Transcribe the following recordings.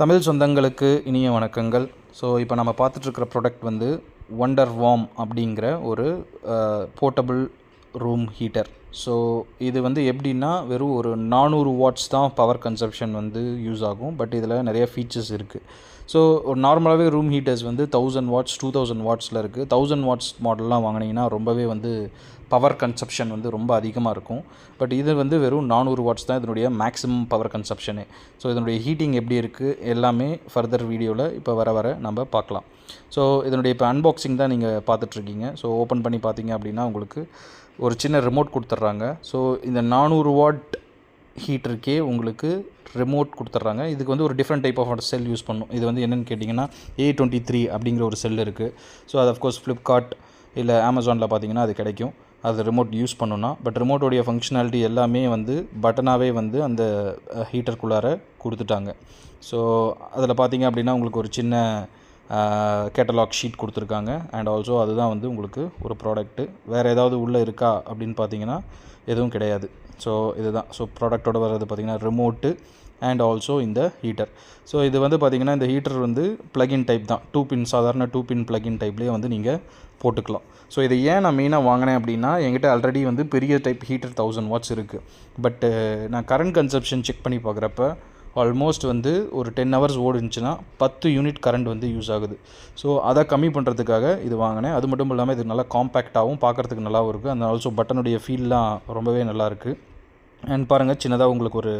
தமிழ் சொந்தங்களுக்கு இனிய வணக்கங்கள். ஸோ இப்போ நம்ம பார்த்துட்ருக்கிற ப்ராடக்ட் வந்து ஒண்டர் வார்ம் அப்படிங்கிற ஒரு போர்ட்டபிள் ரூம் ஹீட்டர் ஸோ இது வந்து எப்படின்னா வெறும் ஒரு நானூறு வாட்ஸ் தான் பவர் கன்சப்ஷன் வந்து யூஸ் ஆகும். பட் இதில் நிறைய ஃபீச்சர்ஸ் இருக்குது ஸோ ஒரு நார்மலாகவே ரூம் ஹீட்டர்ஸ் வந்து தௌசண்ட் வாட்ஸ் டூ தௌசண்ட் வாட்ஸில் இருக்குது தௌசண்ட் வாட்ஸ் மாடல்லாம் வாங்கினீங்கன்னா ரொம்பவே வந்து பவர் கன்சப்ஷன் வந்து ரொம்ப அதிகமாக இருக்கும். பட் இது வந்து வெறும் நானூறு வாட்ஸ் தான் இதனுடைய மேக்ஸிமம் பவர் கன்சப்ஷனே ஸோ இதனுடைய ஹீட்டிங் எப்படி இருக்குது எல்லாமே ஃபர்தர் வீடியோவில் இப்போ வர வர நம்ம பார்க்கலாம். ஸோ இதனுடைய இப்போ அன்பாக்சிங் தான் நீங்கள் பார்த்துட்ருக்கீங்க ஸோ ஓப்பன் பண்ணி பார்த்தீங்க அப்படின்னா உங்களுக்கு ஒரு சின்ன ரிமோட் கொடுத்துட்றாங்க. ஸோ இந்த நானூறு வாட் ஹீட்டருக்கே உங்களுக்கு ரிமோட் கொடுத்துட்றாங்க. இதுக்கு வந்து ஒரு different type of cell use பண்ணும். இது வந்து என்னென்னு கேட்டிங்கன்னா ஏ டுவெண்ட்டி த்ரீ அப்படிங்கிற ஒரு செல் இருக்குது ஸோ அது அஃப்கோர்ஸ் ஃப்ளிப்கார்ட் இல்லை அமேசானில் பார்த்தீங்கன்னா அது கிடைக்கும். அது ரிமோட் யூஸ் பண்ணுன்னா பட் ரிமோட்டோடைய ஃபங்க்ஷனாலிட்டி எல்லாமே வந்து பட்டனாகவே வந்து அந்த uh, ஹீட்டருக்குள்ளார கொடுத்துட்டாங்க. ஸோ அதில் பார்த்தீங்க அப்படின்னா உங்களுக்கு ஒரு சின்ன கேட்டலாக் ஷீட் கொடுத்துருக்காங்க. அண்ட் ஆல்சோ அதுதான் வந்து உங்களுக்கு ஒரு ப்ராடக்ட்டு வேறு ஏதாவது உள்ளே இருக்கா அப்படின்னு பார்த்தீங்கன்னா எதுவும் கிடையாது. ஸோ இதுதான். ஸோ ப்ராடக்டோட வர்றது பார்த்திங்கன்னா ரிமோட்டு அண்ட் ஆல்சோ இந்த ஹீட்டர் ஸோ இது வந்து பார்த்திங்கன்னா இந்த ஹீட்டர் வந்து ப்ளகின் டைப் தான். டூ பின் சாதாரண டூ பின் ப்ளகின் டைப்லேயே வந்து நீங்கள் போட்டுக்கலாம். ஸோ இதை ஏன் நான் மெயினாக வாங்கினேன் அப்படின்னா என்கிட்ட ஆல்ரெடி வந்து பெரிய டைப் ஹீட்டர் தௌசண்ட் வாட்ஸ் இருக்குது பட்டு நான் கரண்ட் கன்சப்ஷன் செக் பண்ணி பார்க்குறப்ப ஆல்மோஸ்ட் வந்து ஒரு டென் ஹவர்ஸ் ஓடுச்சுன்னா பத்து யூனிட் கரண்ட் வந்து யூஸ் ஆகுது. ஸோ அதை கம்மி பண்ணுறதுக்காக இது வாங்கினேன். அது மட்டும் இல்லாமல் இது நல்லா காம்பேக்டாகவும் பார்க்குறதுக்கு நல்லாவும் இருக்குது அந்த ஆல்சோ பட்டனுடைய ஃபீல்லாம் ரொம்பவே நல்லா இருக்குது அண்ட் பாருங்கள் சின்னதாக உங்களுக்கு ஒரு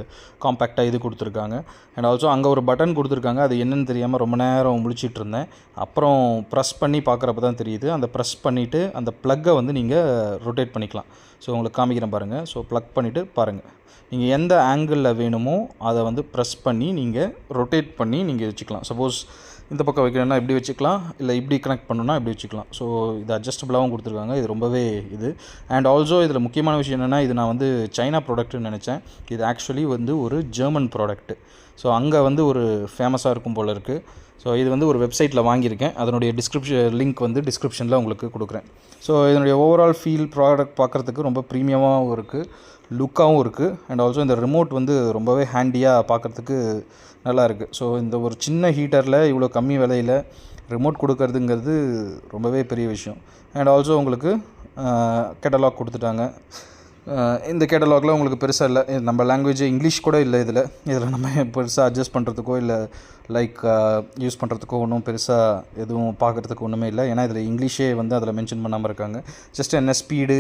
காம்பேக்டாக இது கொடுத்துருக்காங்க. அண்ட் ஆல்சோ அங்கே ஒரு பட்டன் கொடுத்துருக்காங்க. அது என்னென்னு தெரியாமல் ரொம்ப நேரம் முழிச்சிட்டு இருந்தேன். அப்புறம் ப்ரெஸ் பண்ணி பார்க்குறப்ப தான் தெரியுது. அந்த ப்ரெஸ் பண்ணிவிட்டு அந்த ப்ளக்கை வந்து நீங்கள் ரொட்டேட் பண்ணிக்கலாம். ஸோ உங்களுக்கு காமிக்கிறேன் பாருங்கள் ஸோ ப்ளக் பண்ணிவிட்டு பாருங்கள் நீங்கள் எந்த ஆங்கிளில் வேணுமோ அதை வந்து ப்ரெஸ் பண்ணி நீங்கள் ரொட்டேட் பண்ணி நீங்கள் வச்சுக்கலாம். சப்போஸ் இந்த பக்கம் வைக்கணும்னா இப்படி வச்சுக்கலாம் இல்லை இப்படி கனெக்ட் பண்ணணும்னா இப்படி வச்சுக்கலாம். ஸோ இது அட்ஜஸ்டபுளாகவும் கொடுத்துருக்காங்க. இது ரொம்பவே இது. அண்ட் ஆல்சோ இதில் முக்கியமான விஷயம் என்னென்னா இது நான் வந்து சைனா ப்ராடக்ட்னு நினச்சேன். இது ஆக்சுவலி வந்து ஒரு ஜெர்மன் ப்ராடக்ட்டு ஸோ அங்கே வந்து ஒரு ஃபேமஸாக இருக்கும் போல் இருக்குது ஸோ இது வந்து ஒரு வெப்சைட்டில் வாங்கியிருக்கேன். அதனுடைய டிஸ்கிரிப்ஷன் லிங்க் வந்து டிஸ்கிரிப்ஷனில் உங்களுக்கு கொடுக்குறேன். ஸோ இதனுடைய ஓவரால் ஃபீல் ப்ராடக்ட் பார்க்குறதுக்கு ரொம்ப ப்ரீமியமாகவும் இருக்குது லுக்காகவும் இருக்குது அண்ட் ஆல்சோ இந்த ரிமோட் வந்து ரொம்பவே ஹேண்டியாக பார்க்குறதுக்கு நல்லா இருக்குது ஸோ இந்த ஒரு சின்ன ஹீட்டரில் இவ்வளோ கம்மி விலையில் ரிமோட் கொடுக்கறதுங்கிறது ரொம்பவே பெரிய விஷயம். அண்ட் ஆல்சோ உங்களுக்கு கேட்டலாக் கொடுத்துட்டாங்க. இந்த கேட்டலாகில் உங்களுக்கு பெருசாக இல்லை. நம்ம லாங்குவேஜ் இங்கிலீஷ் கூட இல்லை இதில். இதில் நம்ம பெருசாக அட்ஜஸ்ட் பண்ணுறதுக்கோ இல்லை லைக் யூஸ் பண்ணுறதுக்கோ ஒன்றும் பெருசாக எதுவும் பார்க்குறதுக்கு ஒன்றுமே இல்லை. ஏன்னா இதில் இங்கிலீஷே வந்து அதில் மென்ஷன் பண்ணாமல் இருக்காங்க. ஜஸ்ட் என்ன ஸ்பீடு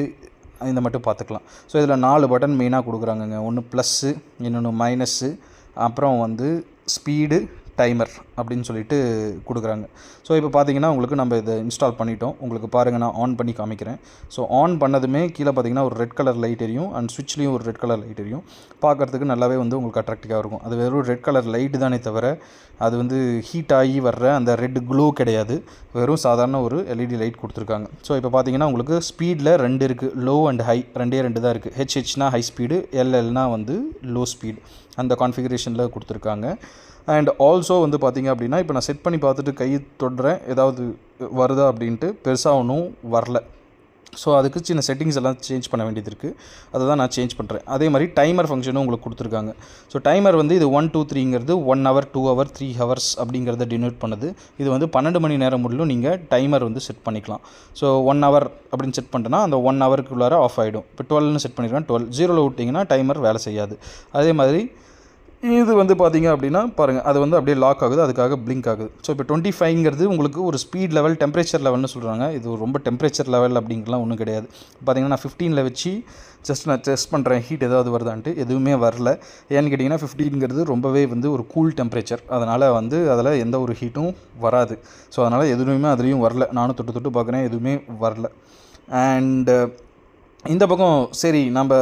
இந்த மட்டும் பார்த்துக்கலாம் ஸோ இதில் நாலு பட்டன் மெயினாக கொடுக்குறாங்கங்க. ஒன்று ப்ளஸ்ஸு இன்னொன்று மைனஸ்ஸு அப்புறம் வந்து ஸ்பீடு டைமர் அப்படின்னு சொல்லிட்டு கொடுக்குறாங்க. ஸோ இப்போ பார்த்தீங்கன்னா உங்களுக்கு நம்ம இதை இன்ஸ்டால் பண்ணிட்டோம். உங்களுக்கு பாருங்கள் நான் ஆன் பண்ணி காமிக்கிறேன். ஸோ ஆன் பண்ணதுமே கீழே பார்த்தீங்கன்னா ஒரு ரெட் கலர் லைட் எரியும் அண்ட் சுவிட்ச்லேயும் ஒரு ரெட் கலர் லைட் எரியும். பார்க்குறதுக்கு நல்லாவே வந்து உங்களுக்கு அட்ராக்டிவாக இருக்கும். அது வெறும் ரெட் கலர் லைட்டு தானே தவிர அது வந்து ஹீட் ஆகி வர்ற அந்த ரெட் க்ளோ கிடையாது. வெறும் சாதாரண ஒரு எல்இடி லைட் கொடுத்துருக்காங்க. ஸோ இப்போ பார்த்தீங்கன்னா உங்களுக்கு ஸ்பீடில் ரெண்டு இருக்குது லோ அண்ட் ஹை ரெண்டே ரெண்டு தான் இருக்குது ஹெச்ஹெச்னா ஹை ஸ்பீடு எல்எல்னா வந்து லோ ஸ்பீட் அந்த கான்ஃபிகரேஷனில் கொடுத்துருக்காங்க. அண்ட் ஆல்சோ வந்து பார்த்திங்க அப்படின்னா இப்போ நான் செட் பண்ணி பார்த்துட்டு கை தொடுறேன். ஏதாவது வருதா அப்படின்ட்டு பெருசாக ஒன்றும் வரல. ஸோ அதுக்கு சின்ன செட்டிங்ஸ் எல்லாம் சேஞ்ச் பண்ண வேண்டியது இருக்குது அதை தான் நான் சேஞ்ச் பண்ணுறேன் அதே மாதிரி டைமர் ஃபங்க்ஷனும் உங்களுக்கு கொடுத்துருக்காங்க. ஸோ டைமர் வந்து இது one two த்ரீங்கிறது one hour two hour three hours அப்படிங்கிறத டினோட் பண்ணுது. இது வந்து பன்னெண்டு மணி நேரம் முடியலும் நீங்கள் டைமர் வந்து செட் பண்ணிக்கலாம். ஸோ ஒன் ஹவர் அப்படின்னு செட் பண்ணிட்டேன்னா அந்த ஒன் ஹவருக்குள்ளார ஆஃப் ஆகிடும் இப்போ டுவெல்னு செட் பண்ணிடுவேன் டுவெல் ஜீரோவில் விட்டிங்கன்னா டைமர் வேலை செய்யாது. அதே மாதிரி இது வந்து பார்த்தீங்க அப்படின்னா பாருங்கள் அது வந்து அப்படியே லாக் ஆகுது அதுக்காக பிளிங்க் ஆகுது. ஸோ இப்போ டுவெண்ட்டி ஃபைவ்ங்கிறது உங்களுக்கு ஒரு ஸ்பீட் லெவல் டெம்பரேச்சர் லெவல்னு சொல்கிறாங்க இது ரொம்ப டெம்பரேச்சர் லெவல் அப்படிங்கலாம் ஒன்றும் கிடையாது. பார்த்தீங்கன்னா நான் ஃபிஃப்டீனில் வச்சு ஜஸ்ட் நான் டெஸ்ட் பண்ணுறேன் ஹீட் ஏதாவது வருதான்ட்டு. எதுவுமே வரல. ஏன்னு கேட்டிங்கன்னா ஃபிஃப்டீனுங்கிறது ரொம்பவே வந்து ஒரு கூல் டெம்பரேச்சர் அதனால் வந்து அதில் எந்த ஒரு ஹீட்டும் வராது. ஸோ அதனால் எதுவுமே அதுலேயும் வரல. நானும் தொட்டு தொட்டு பார்க்குறேன் எதுவுமே வரல. அண்டு இந்த பக்கம் சரி நம்ம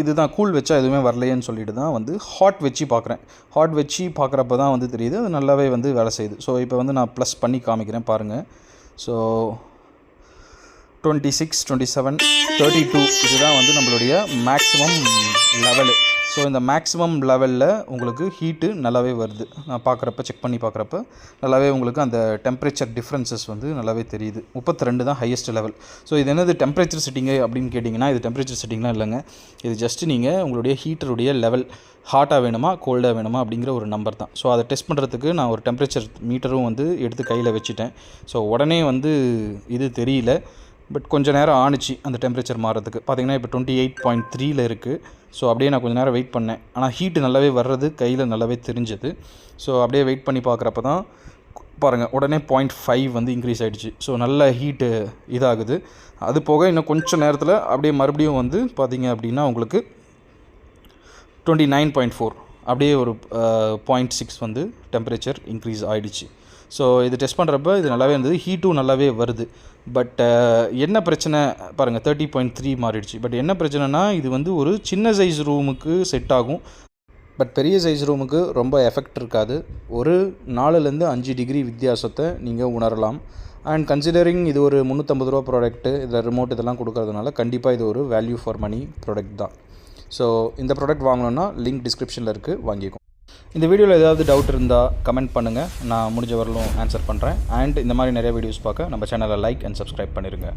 இதுதான் கூல் வச்சா எதுவுமே வரலையேன்னு சொல்லிட்டு தான் வந்து ஹாட் வச்சு பார்க்குறேன். ஹாட் வச்சு பார்க்குறப்ப தான் வந்து தெரியுது அது நல்லாவே வந்து வேலை செய்யுது. ஸோ இப்போ வந்து நான் ப்ளஸ் பண்ணி காமிக்கிறேன் பாருங்கள் so twenty six twenty seven thirty two இதுதான் வந்து நம்மளுடைய மேக்ஸிமம் லெவலு ஸோ இந்த மேக்ஸிமம் லெவலில் உங்களுக்கு ஹீட்டு நல்லாவே வருது. நான் பார்க்குறப்ப செக் பண்ணி பார்க்குறப்ப நல்லாவே உங்களுக்கு அந்த டெம்பரேச்சர் டிஃப்ரென்சஸ் வந்து நல்லாவே தெரியுது. முப்பத்தி ரெண்டு தான் ஹையஸ்ட் லெவல் ஸோ இது என்னது டெம்பரேச்சர் செட்டிங்கு அப்படின்னு கேட்டிங்கன்னா இது டெம்பரேச்சர் செட்டிங்லாம் இல்லைங்க. இது ஜஸ்ட் நீங்கள் உங்களுடைய ஹீட்டருடைய லெவல் ஹாட்டாக வேணுமா கோல்டாக வேணுமா அப்படிங்கிற ஒரு நம்பர் தான். ஸோ அதை டெஸ்ட் பண்ணுறதுக்கு நான் ஒரு டெம்பரேச்சர் மீட்டரும் வந்து எடுத்து கையில் வச்சுட்டேன். ஸோ உடனே வந்து இது தெரியல. பட் கொஞ்சம் நேரம் ஆணுச்சு அந்த டெம்பரேச்சர் மாறதுக்கு பார்த்தீங்கன்னா இப்போ டுவெண்ட்டி எயிட் பாயிண்ட் த்ரீல இருக்குது ஸோ அப்படியே நான் கொஞ்சம் நேரம் வெயிட் பண்ணேன். ஆனால் ஹீட்டு நல்லாவே வர்றது கையில் நல்லாவே தெரிஞ்சது. ஸோ அப்படியே வெயிட் பண்ணி பார்க்குறப்ப தான் பாருங்கள் உடனே பாயிண்ட் ஃபைவ் வந்து இன்க்ரீஸ் ஆகிடுச்சு ஸோ நல்ல ஹீட்டு இதாகுது. அது போக இன்னும் கொஞ்சம் நேரத்தில் அப்படியே மறுபடியும் வந்து பார்த்தீங்க அப்படின்னா உங்களுக்கு டுவெண்ட்டி நைன் பாயிண்ட் ஃபோர் அப்படியே ஒரு பாயிண்ட் சிக்ஸ் வந்து டெம்பரேச்சர் இன்க்ரீஸ் ஆகிடுச்சு ஸோ இது டெஸ்ட் பண்ணுறப்ப இது நல்லாவே இருந்தது. ஹீட்டும் நல்லாவே வருது. பட் uh, என்ன பிரச்சனை? பாருங்கள் தேர்ட்டி பாயிண்ட் த்ரீ மாறிடுச்சு. பட் என்ன பிரச்சனைனா இது வந்து ஒரு சின்ன சைஸ் ரூமுக்கு செட் ஆகும். பட் பெரிய சைஸ் ரூமுக்கு ரொம்ப எஃபெக்ட் இருக்காது. ஒரு நாலுலேருந்து அஞ்சு டிகிரி வித்தியாசத்தை நீங்கள் உணரலாம். அண்ட் கன்சிடரிங் இது ஒரு முந்நூற்றம்பது ரூபா ப்ராடக்ட்டு இதில் ரிமோட் இதெல்லாம் கொடுக்கறதுனால கண்டிப்பாக இது ஒரு வேல்யூ ஃபார் மணி ப்ராடக்ட் தான். ஸோ இந்த ப்ராடக்ட் வாங்கணுன்னா லிங்க் டிஸ்கிரிப்ஷனில் இருக்குது வாங்கிக்கோ இந்த வீடியோவில் ஏதாவது டவுட் இருந்தால் கமெண்ட் பண்ணுங்கள் நான் முடிஞ்ச வரலும் ஆன்சர் பண்ணுறேன் அண்ட் இந்த மாதிரி நிறைய வீடியோஸ் பார்க்க நம்ம சேனலை லைக் அண்ட் சப்ஸ்கிரைப் பண்ணிடுங்க